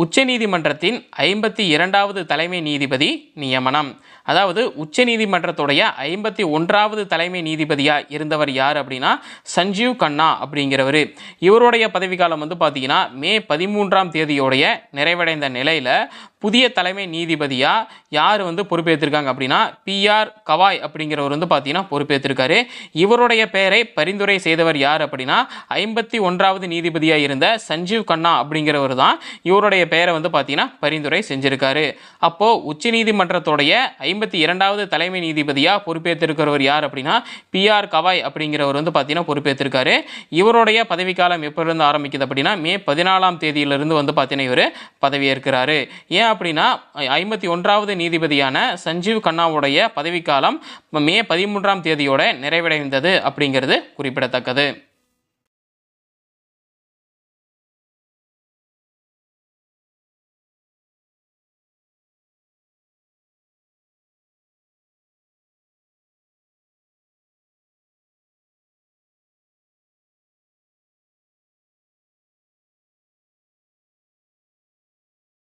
உச்சநீதிமன்றத்தின் ஐம்பத்தி இரண்டாவது தலைமை நீதிபதி நியமனம். அதாவது உச்சநீதிமன்றத்துடைய ஐம்பத்தி ஒன்றாவது தலைமை நீதிபதியாக இருந்தவர் யார் அப்படின்னா சஞ்சீவ் கண்ணா அப்படிங்கிறவர். இவருடைய பதவிக்காலம் வந்து பார்த்தீங்கன்னா மே பதிமூன்றாம் தேதியோடைய நிறைவடைந்த நிலையில் புதிய தலைமை நீதிபதியாக யார் வந்து பொறுப்பேற்றிருக்காங்க அப்படின்னா பிஆர் கவாய் அப்படிங்கிறவர் வந்து பார்த்தீங்கன்னா பொறுப்பேற்றிருக்காரு இவருடைய பெயரை பரிந்துரை செய்தவர் யார் அப்படின்னா ஐம்பத்தி ஒன்றாவது நீதிபதியாக இருந்த சஞ்சீவ் கண்ணா அப்படிங்கிறவர் தான் இவருடைய பெயரை வந்து பார்த்தீங்கன்னா பரிந்துரை செஞ்சிருக்காரு. அப்போது உச்சநீதிமன்றத்துடைய ஐம்பத்தி இரண்டாவது தலைமை நீதிபதியாக பொறுப்பேற்றிருக்கிறவர் யார் அப்படின்னா பிஆர் கவாய் அப்படிங்கிறவர் வந்து பார்த்தீங்கன்னா பொறுப்பேற்றிருக்காரு இவருடைய பதவிக்காலம் எப்போருந்து ஆரம்பிக்குது அப்படின்னா மே பதினாலாம் தேதியிலிருந்து வந்து பார்த்தீங்கன்னா இவர் பதவியேற்கிறாரு. ஏன் அப்படின்னா ஐம்பத்தி ஒன்றாவது நீதிபதியான சஞ்சீவ் கண்ணாவுடைய பதவிக்காலம் மே பதிமூன்றாம் தேதியோட நிறைவடைந்தது அப்படிங்கிறது குறிப்பிடத்தக்கது.